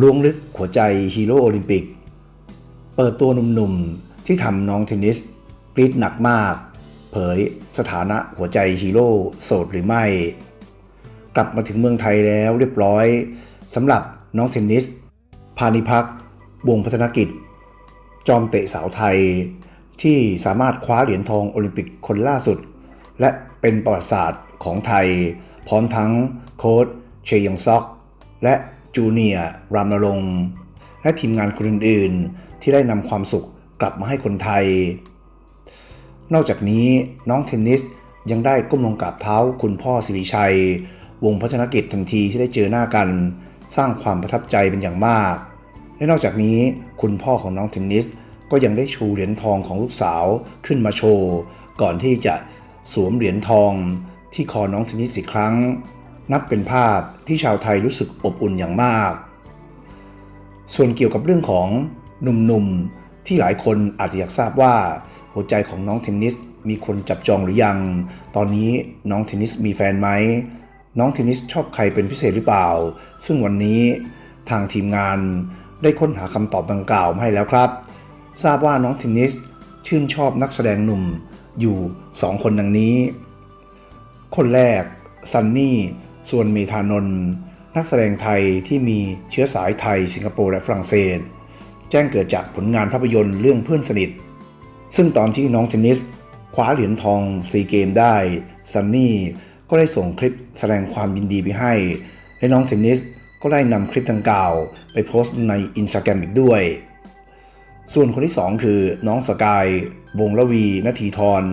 ล้วงลึกหัวใจฮีโร่โอลิมปิก เปิดตัวหนุ่มๆ ที่ทำน้องเทนนิสกรีดหนักมาก เผยสถานะหัวใจฮีโร่โสดหรือไม่ กลับมาถึงเมืองไทยแล้วเรียบร้อยสำหรับน้องเทนนิส พานิพักวงพัฒนกิจ จอมเตะสาวไทย ที่สามารถคว้าเหรียญทองโอลิมปิกคนล่าสุด และเป็นประวัติศาสตร์ของไทย พร้อมทั้งโค้ชเชยองซอก และ จูเนียร์รามนรงและทีมงานคนอื่นๆ ที่ได้นำความสุขกลับมาให้คนไทย นอกจากนี้น้องเทนนิสยังได้ก้มลงกราบเท้าคุณพ่อสิริชัย วงพัฒนกิจทันทีที่ได้เจอหน้ากัน สร้างความประทับใจเป็นอย่างมาก และนอกจากนี้คุณพ่อของน้องเทนนิสก็ยังได้ชูเหรียญทองของลูกสาวขึ้นมาโชว์ ก่อนที่จะสวมเหรียญทองที่คอน้องเทนนิสอีกครั้ง นับเป็นภาพที่ชาวไทยรู้สึกอบอุ่นอย่างมาก ส่วนเกี่ยวกับเรื่องของหนุ่มๆ ที่หลายคนอาจจะอยากทราบว่า หัวใจของน้องเทนนิสมีคนจับจองหรือยัง ตอนนี้น้องเทนนิสมีแฟนไหม น้องเทนนิสชอบใครเป็นพิเศษหรือเปล่า ซึ่งวันนี้ทางทีมงานได้ค้นหาคำตอบดังกล่าวมาให้แล้วครับ ทราบว่าน้องเทนนิสชื่นชอบนักแสดงหนุ่มอยู่ 2 คนดังนี้ คนแรกซันนี่ ส่วนเมธานนท์นักแสดงไทยที่มีเชื้อสายไทย สิงคโปร์และฝรั่งเศส แจ้งเกิดจากผลงานภาพยนตร์เรื่องเพื่อนสนิท ซึ่งตอนที่น้องเทนนิสคว้าเหรียญทองซีเกมได้ซันนี่ก็ได้ส่งคลิปแสดงความยินดีไปให้ และน้องเทนนิสก็ได้นำคลิปดังกล่าว ไปโพสต์ในอินสตาแกรมอีกด้วย ส่วนคนที่ 2 คือน้องสกายวงละวีนาทีทร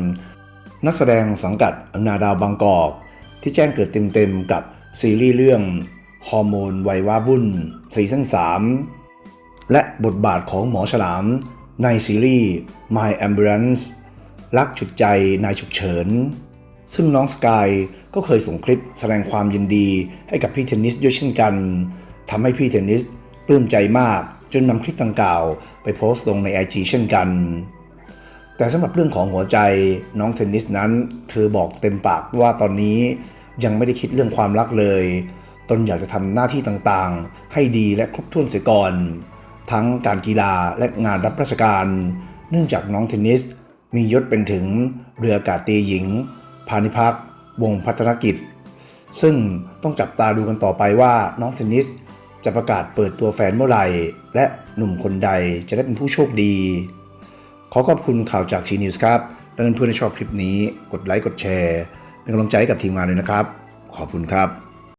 นักแสดงสังกัดอนาดาวบางกอก ที่แจ้งเกิดเต็มๆกับซีรีส์เรื่องฮอร์โมนไวว้าวุ่นซีซั่น3 และบทบาทของหมอฉลาม ในซีรีส์ My Ambulance รักฉุดใจนายฉุกเฉิน ซึ่งน้องสกายก็เคยส่งคลิปแสดงความยินดีให้กับพี่เทนนิสด้วยเช่นกันทำให้พี่เทนนิสปลื้มใจมากจนนำคลิปดังกล่าวไปโพสต์ลงใน IG เช่นกัน แต่สำหรับเรื่องของหัวใจน้องเทนนิสนั้น เธอบอกเต็มปากว่าตอนนี้ยังไม่ได้คิดเรื่องความรักเลย ตนอยากจะทำหน้าที่ต่างๆ ให้ดีและครบถ้วนเสียก่อน ทั้งการกีฬาและงานรับราชการ เนื่องจากน้องเทนนิส มียศเป็นถึงเรืออากาศตีหญิง พานิพักวงพัฒนกิจ ซึ่งต้องจับตาดูกันต่อไปว่าน้องเทนนิสจะประกาศเปิดตัวแฟนเมื่อไหร่ และหนุ่มคนใดจะได้เป็นผู้โชคดี ขอขอบคุณข่าวจากทีนิวส์ครับและเพื่อนๆที่ชอบคลิปนี้ กดไลค์ กดแชร์ เป็นกำลังใจให้กับทีมงานเลยนะครับ ขอบคุณครับ